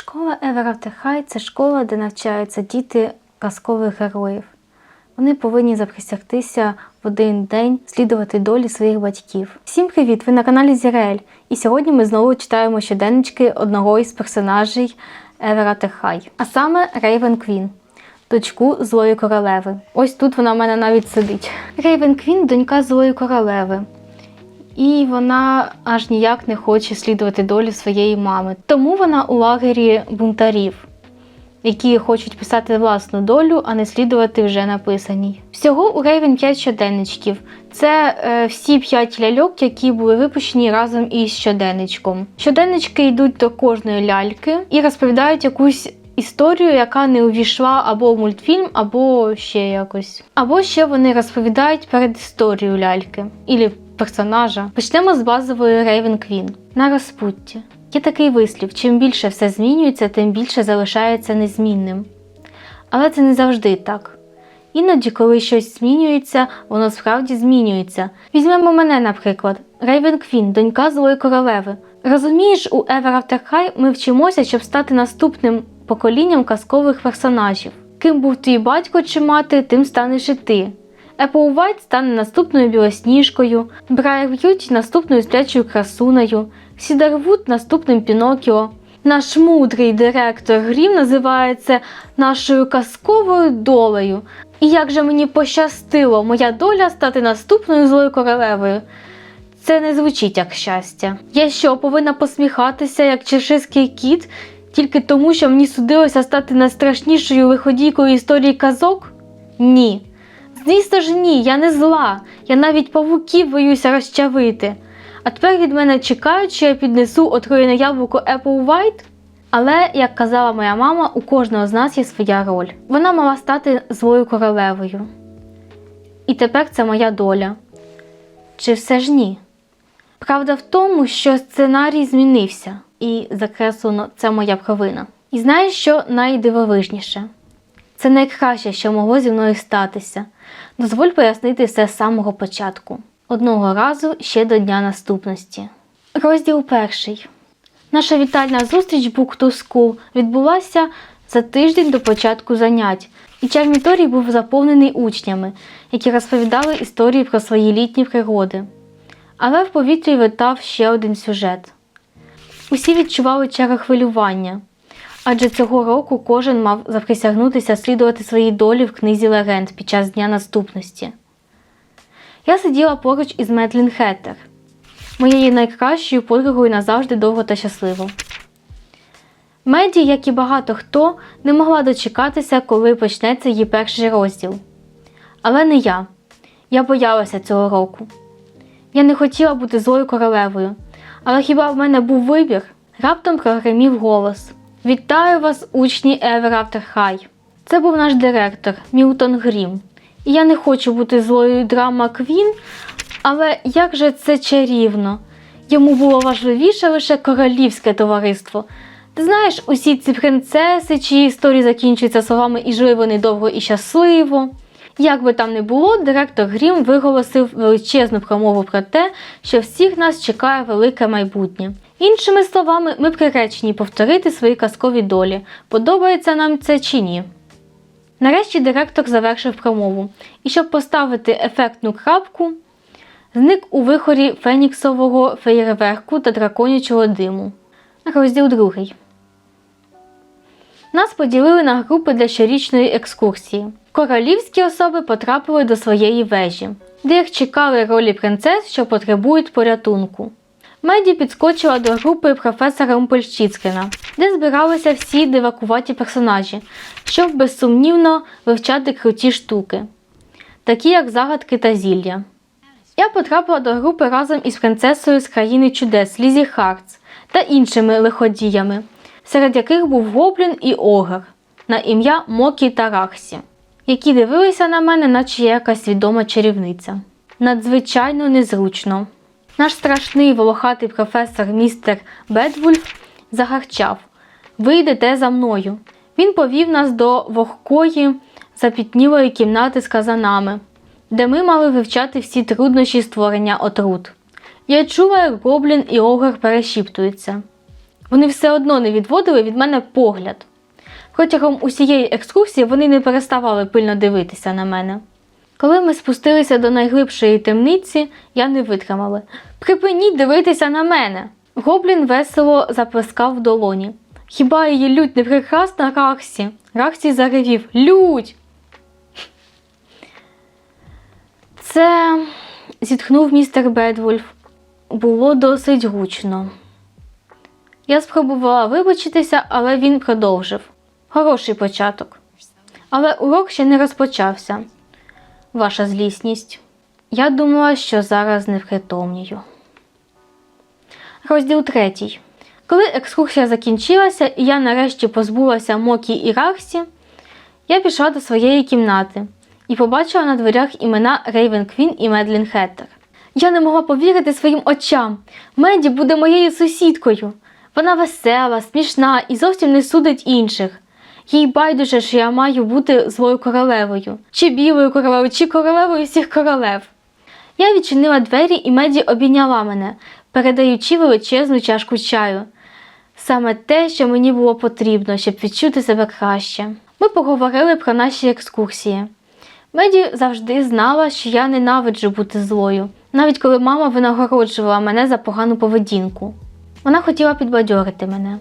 Школа Еверафтер Хай – це школа, де навчаються діти казкових героїв. Вони повинні заприсягтися в один день слідувати долі своїх батьків. Всім привіт! Ви на каналі Зірель. І сьогодні ми знову читаємо щоденнички одного із персонажей Еверафтер Хай, а саме Рейвен Квін, дочку злої королеви. Ось тут вона в мене навіть сидить. Рейвен Квін донька злої королеви. І вона аж ніяк не хоче слідувати долі своєї мами. Тому вона у лагері бунтарів, які хочуть писати власну долю, а не слідувати вже написаній. Всього у Рейвен 5 щоденничків. Це е, всі 5 ляльок, які були випущені разом із щоденничком. Щоденнички йдуть до кожної ляльки і розповідають якусь. Історію, яка не увійшла або в мультфільм, або ще якось. Або ще вони розповідають перед історією ляльки ілі персонажа. Почнемо з базової Рейвен Квін на розпутті. Є такий вислів: чим більше все змінюється, тим більше залишається незмінним. Але це не завжди так. Іноді, коли щось змінюється, воно справді змінюється. Візьмемо мене, наприклад, Рейвен Квін, донька злої королеви. Розумієш, у Ever After High ми вчимося, щоб стати наступним поколінням казкових персонажів. Ким був твій батько чи мати, тим станеш і ти. Apple White стане наступною білосніжкою, Брайер Б'юті наступною сплячою красунею, Сідарвуд наступним Пінокіо. Наш мудрий директор Грім називається нашою казковою долею. І як же мені пощастило, моя доля стати наступною злою королевою. Це не звучить як щастя. Я що, повинна посміхатися, як чеширський кіт, тільки тому, що мені судилося стати найстрашнішою виходійкою історії казок? Ні. Звісно ж, ні, я не зла. Я навіть павуків боюся розчавити. А тепер від мене чекають, що я піднесу отруєне яблуко Apple White. Але, як казала моя мама, у кожного з нас є своя роль. Вона мала стати злою королевою. І тепер це моя доля. Чи все ж ні? Правда в тому, що сценарій змінився, і закреслено це моя провина. І знаєш, що найдивовижніше? Це найкраще, що могло зі мною статися. Дозволь пояснити все з самого початку. Одного разу ще до дня наступності. Розділ перший. Наша вітальна зустріч Book to School відбулася за тиждень до початку занять, і Чарміторій був заповнений учнями, які розповідали історії про свої літні пригоди. Але в повітрі витав ще один сюжет. Усі відчували хвилювання, адже цього року кожен мав заприсягнутися слідувати своїй долі в книзі легенд під час дня наступності. Я сиділа поруч із Медлін Хеттер, моєю найкращою подругою назавжди довго та щасливо. Меді, як і багато хто, не могла дочекатися, коли почнеться її перший розділ. Але не я. Я боялася цього року. Я не хотіла бути злою королевою, але хіба в мене був вибір? Раптом прогремів голос: Вітаю вас, учні Ever After High. Це був наш директор Мілтон Грім. І я не хочу бути злою драма Квін, але як же це чарівно! Йому було важливіше лише королівське товариство. Ти знаєш, усі ці принцеси, чиї історії закінчуються словами і жили вони довго і щасливо. Як би там не було, директор Грім виголосив величезну промову про те, що всіх нас чекає велике майбутнє. Іншими словами, ми приречені повторити свої казкові долі, подобається нам це чи ні. Нарешті директор завершив промову, і щоб поставити ефектну крапку, зник у вихорі феніксового феєрверку та драконячого диму. Розділ другий. Нас поділили на групи для щорічної екскурсії. Королівські особи потрапили до своєї вежі, де їх чекали ролі принцес, що потребують порятунку. Меді підскочила до групи професора Умпельщицкина, де збиралися всі дивакуваті персонажі, щоб безсумнівно вивчати круті штуки, такі як загадки та зілля. Я потрапила до групи разом із принцесою з країни чудес Лізі Хартс та іншими лиходіями, серед яких був Гоблін і Огр на ім'я Мокі та Рахсі, які дивилися на мене, наче якась відома чарівниця. Надзвичайно незручно. Наш страшний волохатий професор містер Бедвульф загарчав Ви йдете за мною. Він повів нас до вогкої, запітнілої кімнати з казанами, де ми мали вивчати всі труднощі створення отрут. Я чула, як гоблін і огр перешіптуються. Вони все одно не відводили від мене погляд. Протягом усієї екскурсії вони не переставали пильно дивитися на мене. Коли ми спустилися до найглибшої темниці, я не витримала. Припиніть дивитися на мене. Гоблін весело заплескав в долоні. Хіба її лють не прекрасна Раксі? Раксі заревів Лють. Це зітхнув містер Бедвульф. Було досить гучно. Я спробувала вибачитися, але він продовжив. Хороший початок. Але урок ще не розпочався. Ваша злісність. Я думала, що зараз не впритомнію. Розділ третій. Коли екскурсія закінчилася і я нарешті позбулася Мокі і Рахсі, я пішла до своєї кімнати і побачила на дверях імена Рейвен Квін і Медлін Хеттер. Я не могла повірити своїм очам. Меді буде моєю сусідкою. Вона весела, смішна і зовсім не судить інших. Їй байдуже, що я маю бути злою королевою, чи білою королевою, чи королевою всіх королев. Я відчинила двері і Меді обійняла мене, передаючи величезну чашку чаю. Саме те, що мені було потрібно, щоб відчути себе краще. Ми поговорили про наші екскурсії. Меді завжди знала, що я ненавиджу бути злою, навіть коли мама винагороджувала мене за погану поведінку. Вона хотіла підбадьорити мене.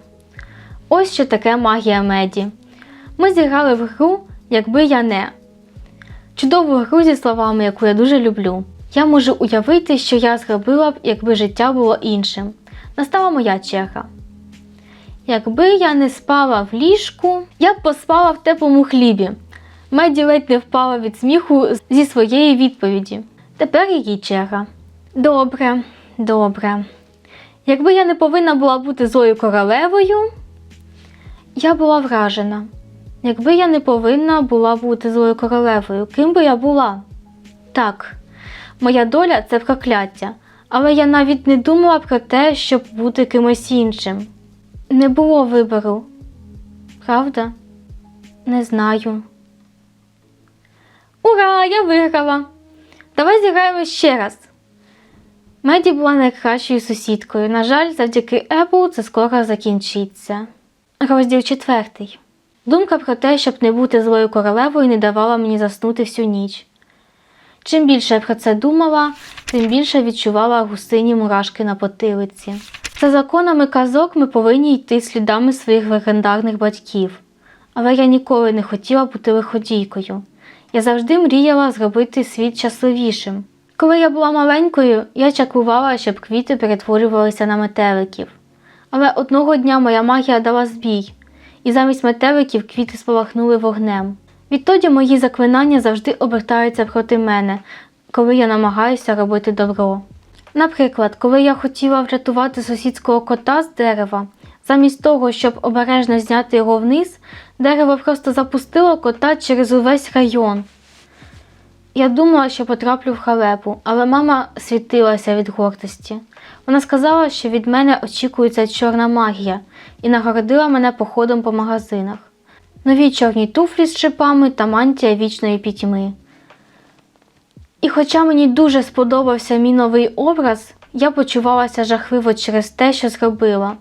Ось що таке магія Меді. Ми зіграли в гру, якби я не. Чудову гру зі словами, яку я дуже люблю. Я можу уявити, що я зробила б, якби життя було іншим. Настала моя черга. Якби я не спала в ліжку, я б поспала в теплому хлібі. Меді ледь не впала від сміху зі своєї відповіді. Тепер її черга. Добре, добре. Якби я не повинна була бути злою королевою, я була вражена. Якби я не повинна була бути злою королевою, ким би я була? Так, моя доля це прокляття, але я навіть не думала про те, щоб бути кимось іншим. Не було вибору. Правда? Не знаю. Ура! Я виграла! Давай зіграємо ще раз. Меді була найкращою сусідкою. На жаль, завдяки Ебу це скоро закінчиться. Розділ четвертий. Думка про те, щоб не бути злою королевою, не давала мені заснути всю ніч. Чим більше я про це думала, тим більше відчувала густині мурашки на потилиці. За законами казок ми повинні йти слідами своїх легендарних батьків. Але я ніколи не хотіла бути лиходійкою. Я завжди мріяла зробити світ щасливішим. Коли я була маленькою, я чаклувала, щоб квіти перетворювалися на метеликів. Але одного дня моя магія дала збій, і замість метеликів квіти спалахнули вогнем. Відтоді мої заклинання завжди обертаються проти мене, коли я намагаюся робити добро. Наприклад, коли я хотіла врятувати сусідського кота з дерева, замість того, щоб обережно зняти його вниз, дерево просто запустило кота через увесь район. Я думала, що потраплю в халепу, але мама світилася від гордості. Вона сказала, що від мене очікується чорна магія, і нагородила мене походом по магазинах. Нові чорні туфлі з шипами та мантія вічної пітьми. І хоча мені дуже сподобався мій новий образ, я почувалася жахливо через те, що зробила.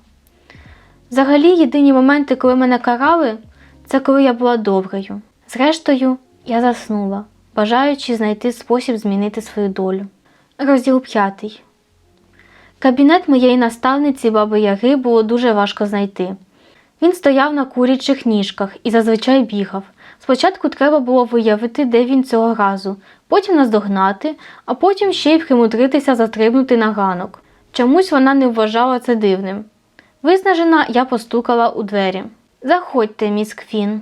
Взагалі, єдині моменти, коли мене карали, це коли я була доброю. Зрештою, я заснула, бажаючи знайти спосіб змінити свою долю. Розділ п'ятий. Кабінет моєї наставниці баби Яги було дуже важко знайти. Він стояв на курячих ніжках і зазвичай бігав. Спочатку треба було виявити, де він цього разу, потім наздогнати, а потім ще й примудритися застрибнути на ганок. Чомусь вона не вважала це дивним. Виснажена, я постукала у двері. Заходьте, міс Квін.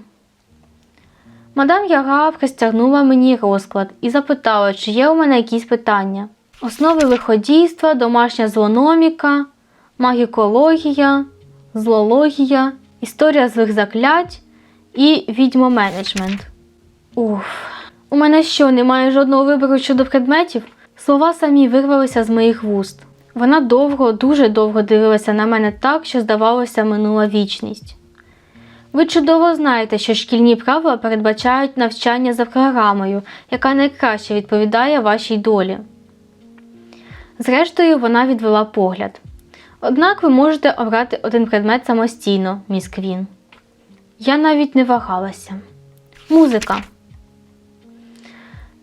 Мадам Яга простягнула мені розклад і запитала, чи є у мене якісь питання. Основи лиходійства, домашня злономіка, магікологія, злологія, історія злих заклять і відьмоменеджмент. Уф, у мене що, немає жодного вибору щодо предметів? Слова самі вирвалися з моїх вуст. Вона довго, дуже довго дивилася на мене так, що, здавалося, минула вічність. Ви чудово знаєте, що шкільні правила передбачають навчання за програмою, яка найкраще відповідає вашій долі. Зрештою, вона відвела погляд. Однак ви можете обрати один предмет самостійно, міс Квін. Я навіть не вагалася. Музика.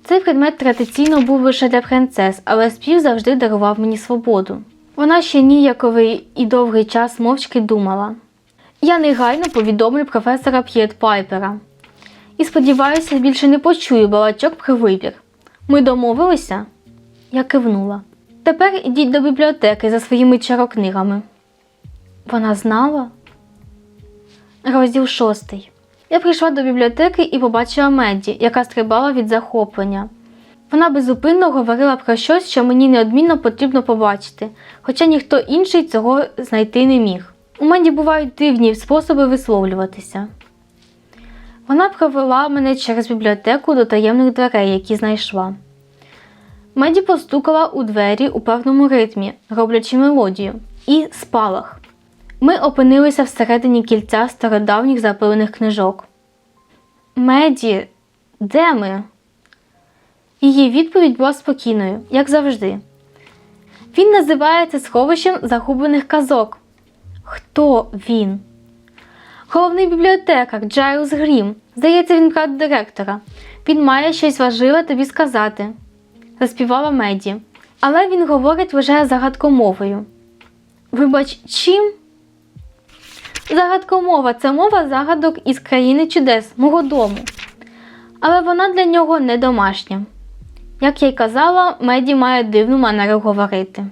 Цей предмет традиційно був лише для принцес, але спів завжди дарував мені свободу. Вона ще ніяковий і довгий час мовчки думала. Я негайно повідомлю професора П'єт Пайпера. І сподіваюся, більше не почую балачок про вибір. Ми домовилися? Я кивнула. Тепер ідіть до бібліотеки за своїми чарокнигами. Вона знала? Розділ шостий. Я прийшла до бібліотеки і побачила Медді, яка стрибала від захоплення. Вона безупинно говорила про щось, що мені неодмінно потрібно побачити, хоча ніхто інший цього знайти не міг. У Меді бувають дивні способи висловлюватися. Вона провела мене через бібліотеку до таємних дверей, які знайшла. Меді постукала у двері у певному ритмі, роблячи мелодію, і спалах. Ми опинилися всередині кільця стародавніх запилених книжок. Меді, де ми? Її відповідь була спокійною, як завжди. Він називається сховищем загублених казок. Хто він? Головний бібліотекар Джайлз Грім. Здається, він брат директора. Він має щось важливе тобі сказати, заспівала Меді. Але він говорить лише загадкомовою. Вибач, чим? Загадкомова це мова загадок із країни чудес, мого дому. Але вона для нього не домашня. Як я й казала, Меді має дивну манеру говорити.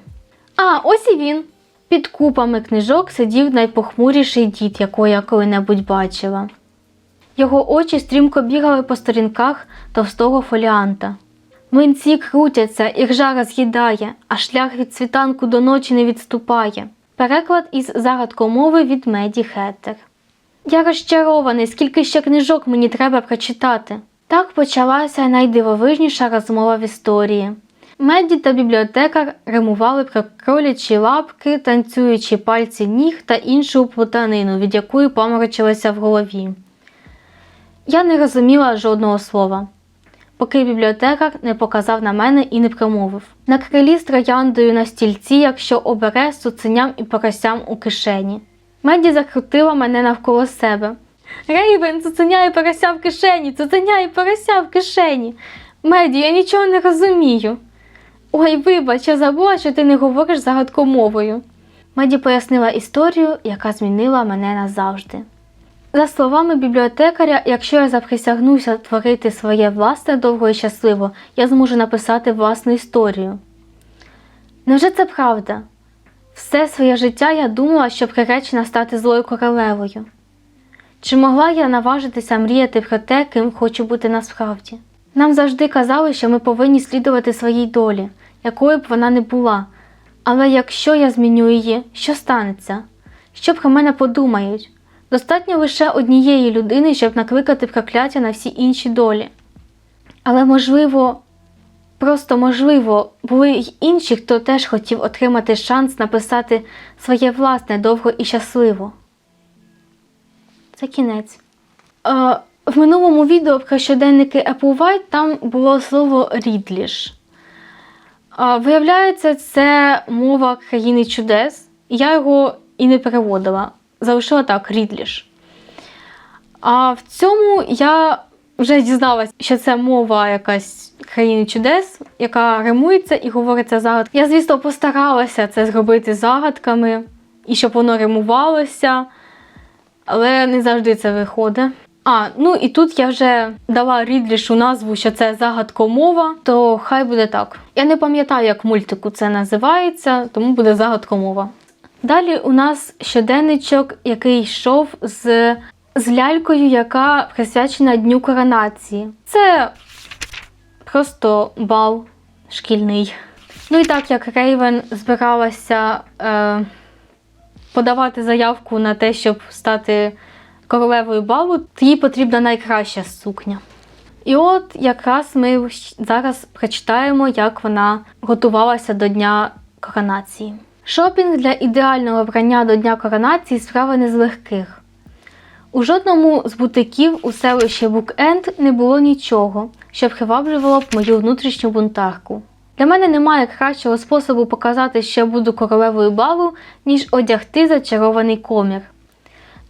А, ось і він. Під купами книжок сидів найпохмуріший дід, якого я коли-небудь бачила. Його очі стрімко бігали по сторінках товстого фоліанта. Млинці крутяться, і ржа роз'їдає, а шлях від світанку до ночі не відступає. Переклад із загадкомови від Меді Хеттер. Я розчарований, скільки ще книжок мені треба прочитати. Так почалася найдивовижніша розмова в історії. Меді та бібліотекар римували про кролячі лапки, танцюючі пальці ніг та іншу плутанину, від якої паморочилася в голові. Я не розуміла жодного слова, поки бібліотекар не показав на мене і не промовив. На крилі з трояндою на стільці, якщо обере цуценям і поросям у кишені. Меді закрутила мене навколо себе. Рейвен, цуценя і порося в кишені, цуценя і порося в кишені. Меді, я нічого не розумію. Ой, вибач, я забула, що ти не говориш загадкомовою. Меді пояснила історію, яка змінила мене назавжди. За словами бібліотекаря, якщо я заприсягнуся творити своє власне довго і щасливо, я зможу написати власну історію. Невже це правда? Все своє життя я думала, що приречена стати злою королевою. Чи могла я наважитися мріяти про те, ким хочу бути насправді? Нам завжди казали, що ми повинні слідувати своїй долі, якою б вона не була. Але якщо я зміню її, що станеться? Що про мене подумають? Достатньо лише однієї людини, щоб накликати прокляття на всі інші долі. Але можливо, просто можливо, були й інші, хто теж хотів отримати шанс написати своє власне довго і щасливо. Це кінець. Е, в минулому відео про щоденники Applewhite там було слово рідліш. Виявляється, це мова країни чудес. Я його і не переводила. Залишила так рідліш. А в цьому я вже дізналась, що це мова якась країни чудес, яка римується і говориться загадки. Я, звісно, постаралася це зробити загадками, і щоб воно римувалося, але не завжди це виходить. А, ну і тут я вже дала Рідлішу назву, що це загадкомова, то хай буде так. Я не пам'ятаю, як мультику це називається, тому буде загадкомова. Далі у нас щоденничок, який йшов з, з лялькою, яка присвячена Дню коронації. Це просто бал шкільний. Ну і так як Рейвен збиралася е, подавати заявку на те, щоб стати королевою балу, їй потрібна найкраща сукня. І от якраз ми зараз прочитаємо, як вона готувалася до Дня коронації. Шопінг для ідеального вбрання до Дня коронації справа не з легких. У жодному з бутиків у селищі Букенд не було нічого, що приваблювало б мою внутрішню бунтарку. Для мене немає кращого способу показати, що я буду королевою балу, ніж одягти зачарований комір.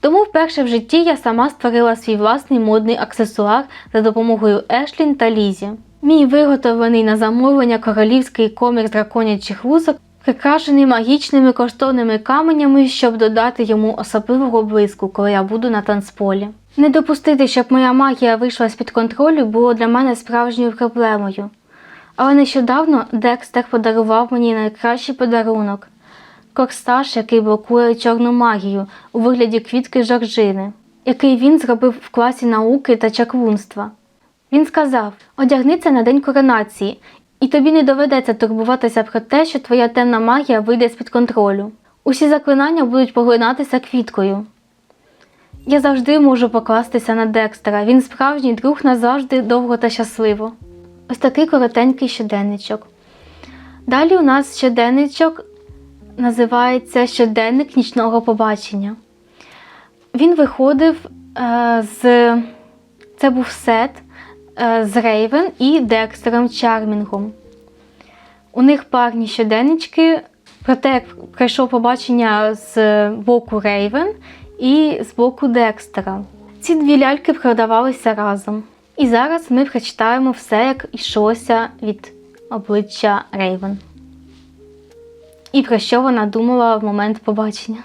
Тому вперше в житті я сама створила свій власний модний аксесуар за допомогою Ешлін та Лізі. Мій виготовлений на замовлення королівський комір з драконячих вусок, прикрашений магічними коштовними каменями, щоб додати йому особливого блиску, коли я буду на танцполі. Не допустити, щоб моя магія вийшла з-під контролю, було для мене справжньою проблемою. Але нещодавно Декстер подарував мені найкращий подарунок корсаж, який блокує чорну магію у вигляді квітки жоржини, який він зробив в класі науки та чаклунства. Він сказав: одягни це на день коронації, і тобі не доведеться турбуватися про те, що твоя темна магія вийде з-під контролю. Усі заклинання будуть поглинатися квіткою. Я завжди можу покластися на Декстера. Він справжній друг назавжди довго та щасливо. Ось такий коротенький щоденничок. Далі у нас щоденничок називається Щоденник нічного побачення. Він виходив е, з. Це був сет е, з Рейвен і Декстером Чармінгом. У них парні щоденнички про те, як пройшов побачення з боку Рейвен і з боку Декстера. Ці дві ляльки продавалися разом. І зараз ми прочитаємо все, як йшлося від обличчя Рейвен. І про що вона думала в момент побачення.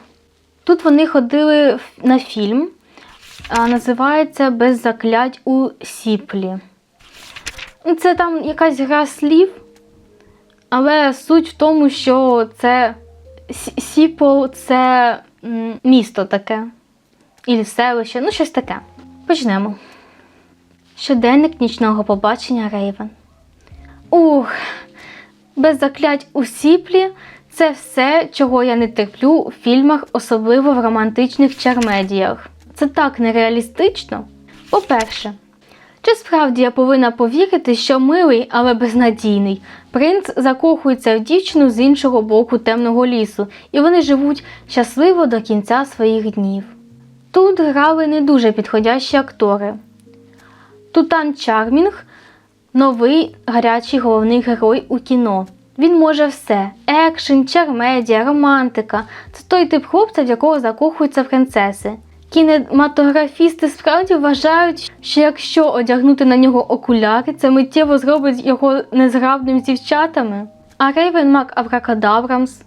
Тут вони ходили на фільм, називається Без заклять у Сіплі. Ну, Це там якась гра слів, але суть в тому, що це Сі- Сіпол це місто таке. І селище, ну щось таке. Почнемо. Щоденник нічного побачення Рейвен. Ух, без заклять у сіплі це все, чого я не терплю у фільмах, особливо в романтичних чармедіях. Це так нереалістично. По-перше, чи справді я повинна повірити, що милий, але безнадійний принц закохується в дівчину з іншого боку темного лісу, і вони живуть щасливо до кінця своїх днів. Тут грали не дуже підходящі актори. Тутан Чармінг новий гарячий головний герой у кіно. Він може все: екшен, чармедія, романтика. Це той тип хлопця, в якого закохуються принцеси. Кінематографісти справді вважають, що якщо одягнути на нього окуляри, це миттєво зробить його незграбним з дівчатами. А Рейвен Мак Абракадабрамс.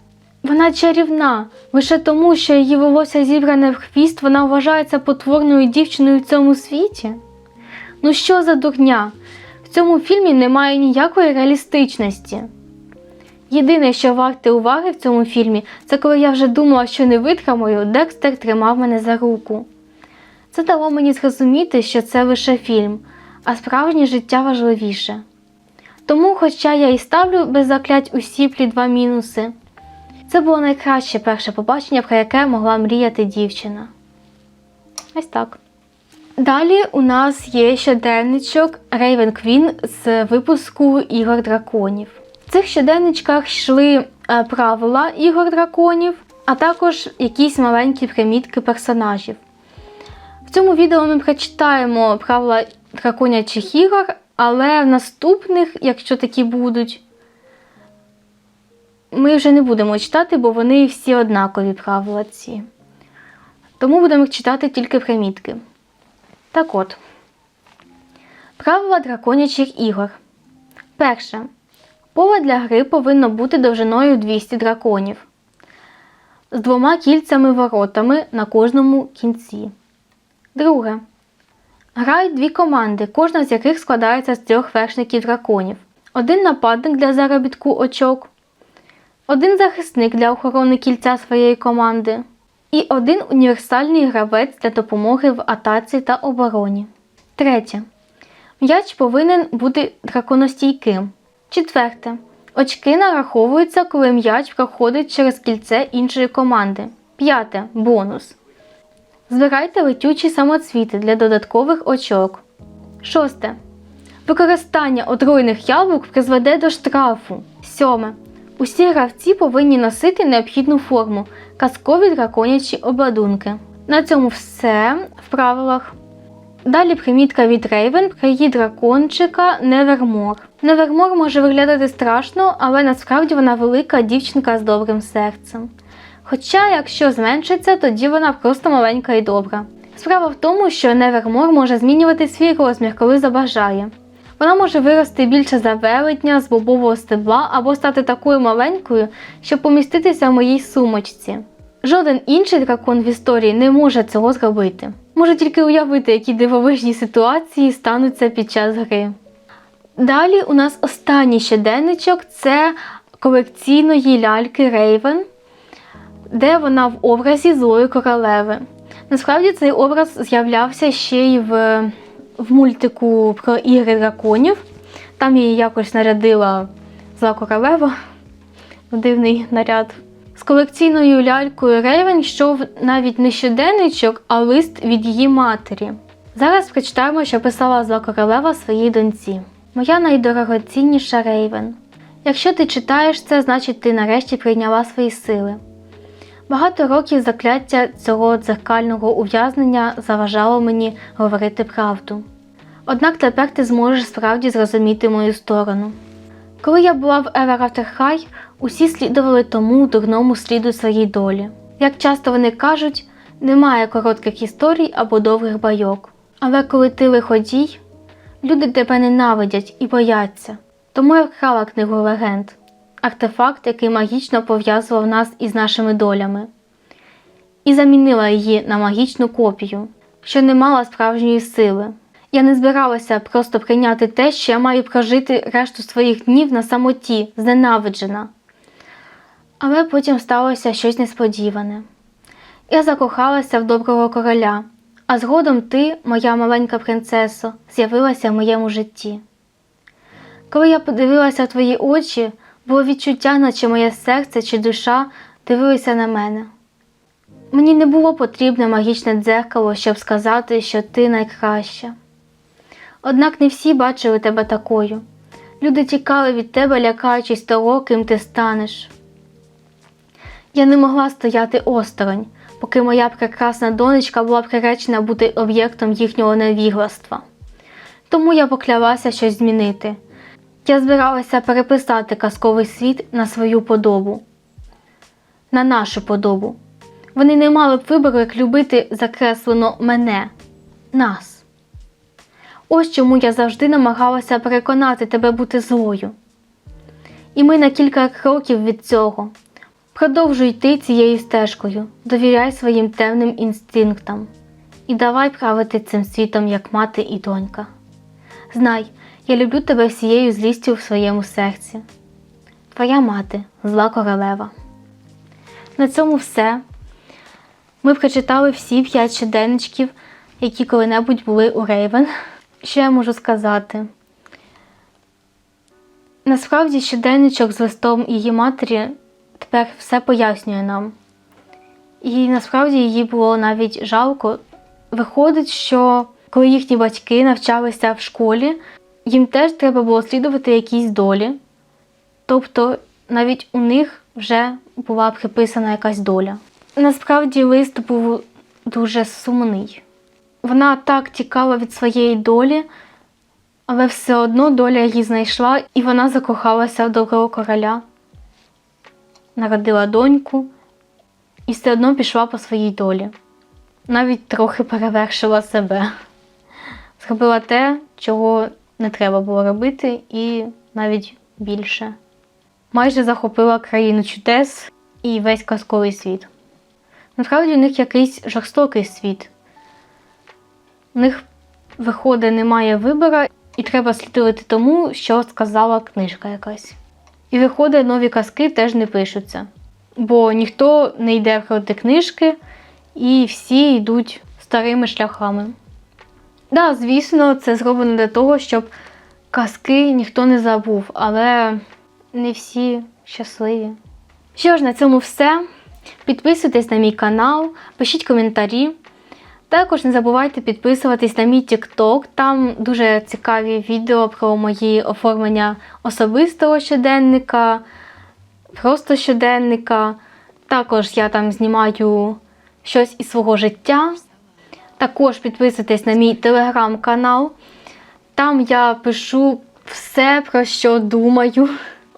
Вона чарівна. Лише тому, що її волосся зібране в хвіст, вона вважається потворною дівчиною в цьому світі. Ну що за дурня? В цьому фільмі немає ніякої реалістичності. Єдине, що варте уваги в цьому фільмі, це коли я вже думала, що не витримаю, Декстер тримав мене за руку. Це дало мені зрозуміти, що це лише фільм, а справжнє життя важливіше. Тому, хоча я і ставлю без заклять у сіплі два мінуси, це було найкраще перше побачення, про яке могла мріяти дівчина. Ось так. Далі у нас є щоденничок Raven Queen з випуску Ігор Драконів. В цих щоденничках йшли е, правила ігор драконів, а також якісь маленькі примітки персонажів. В цьому відео ми прочитаємо правила драконячих ігор, але в наступних, якщо такі будуть, ми вже не будемо читати, бо вони всі однакові правила ці. Тому будемо читати тільки примітки. Так от, правила драконячих ігор. Перше. Поле для гри повинно бути довжиною 200 драконів з двома кільцями-воротами на кожному кінці. Друге. Грають дві команди, кожна з яких складається з трьох вершників драконів. Один нападник для заробітку очок, один захисник для охорони кільця своєї команди і один універсальний гравець для допомоги в атаці та обороні. Третє. М'яч повинен бути драконостійким. Четверте. Очки нараховуються, коли м'яч проходить через кільце іншої команди. П'яте. Бонус. Збирайте летючі самоцвіти для додаткових очок. Шосте. Використання отруйних яблук призведе до штрафу. Сьоме. Усі гравці повинні носити необхідну форму казкові драконячі обладунки. На цьому все в правилах. Далі примітка від Рейвен її дракончика Невермор. Невермор може виглядати страшно, але насправді вона велика дівчинка з добрим серцем. Хоча, якщо зменшиться, тоді вона просто маленька і добра. Справа в тому, що Невермор може змінювати свій розмір, коли забажає. Вона може вирости більше за велетня з бобового стебла або стати такою маленькою, щоб поміститися в моїй сумочці. Жоден інший дракон в історії не може цього зробити. Може тільки уявити, які дивовижні ситуації стануться під час гри. Далі у нас останній щоденничок це колекційної ляльки Рейвен, де вона в образі злої королеви. Насправді цей образ з'являвся ще й в, в мультику про ігри драконів. Там її якось нарядила зла королева дивний наряд. З колекційною лялькою Рейвен йшов навіть не щоденничок, а лист від її матері. Зараз прочитаємо, що писала зла королева своїй доньці. Моя найдорогоцінніша Рейвен. Якщо ти читаєш це, значить ти нарешті прийняла свої сили. Багато років закляття цього дзеркального ув'язнення заважало мені говорити правду. Однак тепер ти зможеш справді зрозуміти мою сторону. Коли я була в Еверафтерхай, усі слідували тому дурному сліду своїй долі. Як часто вони кажуть, немає коротких історій або довгих байок. Але коли ти лиходій, люди тебе ненавидять і бояться. Тому я вкрала книгу легенд, артефакт, який магічно пов'язував нас із нашими долями, і замінила її на магічну копію, що не мала справжньої сили. Я не збиралася просто прийняти те, що я маю прожити решту своїх днів на самоті, зненавиджена. Але потім сталося щось несподіване. Я закохалася в доброго короля, а згодом ти, моя маленька принцесо, з'явилася в моєму житті. Коли я подивилася в твої очі, було відчуття, наче моє серце чи душа дивилися на мене. Мені не було потрібне магічне дзеркало, щоб сказати, що ти найкраща. Однак не всі бачили тебе такою. Люди тікали від тебе, лякаючись того, ким ти станеш. Я не могла стояти осторонь, поки моя прекрасна донечка була приречена бути об'єктом їхнього невігластва. Тому я поклялася щось змінити. Я збиралася переписати казковий світ на свою подобу, на нашу подобу. Вони не мали б вибору, як любити закреслено мене, нас. Ось чому я завжди намагалася переконати тебе бути злою. І ми на кілька кроків від цього. Продовжуй йти цією стежкою, довіряй своїм темним інстинктам і давай правити цим світом як мати і донька. Знай, я люблю тебе всією злістю в своєму серці. Твоя мати, зла королева. На цьому все. Ми прочитали всі п'ять щоденничків, які коли-небудь були у Рейвен. Що я можу сказати? Насправді щоденничок з листом її матері тепер все пояснює нам. І насправді її було навіть жалко. Виходить, що коли їхні батьки навчалися в школі, їм теж треба було слідувати якійсь долі. Тобто навіть у них вже була приписана якась доля. Насправді лист був дуже сумний. Вона так тікала від своєї долі, але все одно доля її знайшла, і вона закохалася в доброго короля, народила доньку і все одно пішла по своїй долі. Навіть трохи перевершила себе. Зробила те, чого не треба було робити, і навіть більше. Майже захопила країну чудес і весь казковий світ. Насправді у них якийсь жорстокий світ. У них, виходить, немає вибору, і треба слідувати тому, що сказала книжка якась. І виходить, нові казки теж не пишуться, бо ніхто не йде проти книжки, і всі йдуть старими шляхами. Да, звісно, це зроблено для того, щоб казки ніхто не забув, але не всі щасливі. Що ж, на цьому все. Підписуйтесь на мій канал, пишіть коментарі. Також не забувайте підписуватись на мій TikTok, там дуже цікаві відео про мої оформлення особистого щоденника, просто щоденника. Також я там знімаю щось із свого життя. Також підписуйтесь на мій телеграм-канал. Там я пишу все, про що думаю.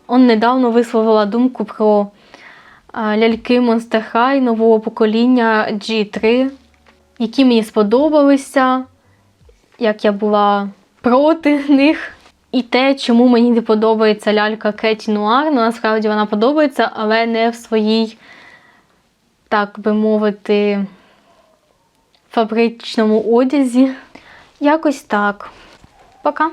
Он недавно висловила думку про ляльки Monster High нового покоління G3, які мені сподобалися, як я була проти них. І те, чому мені не подобається лялька Кеті Нуар, ну насправді вона подобається, але не в своїй, так би мовити, фабричному одязі. Якось так. Пока.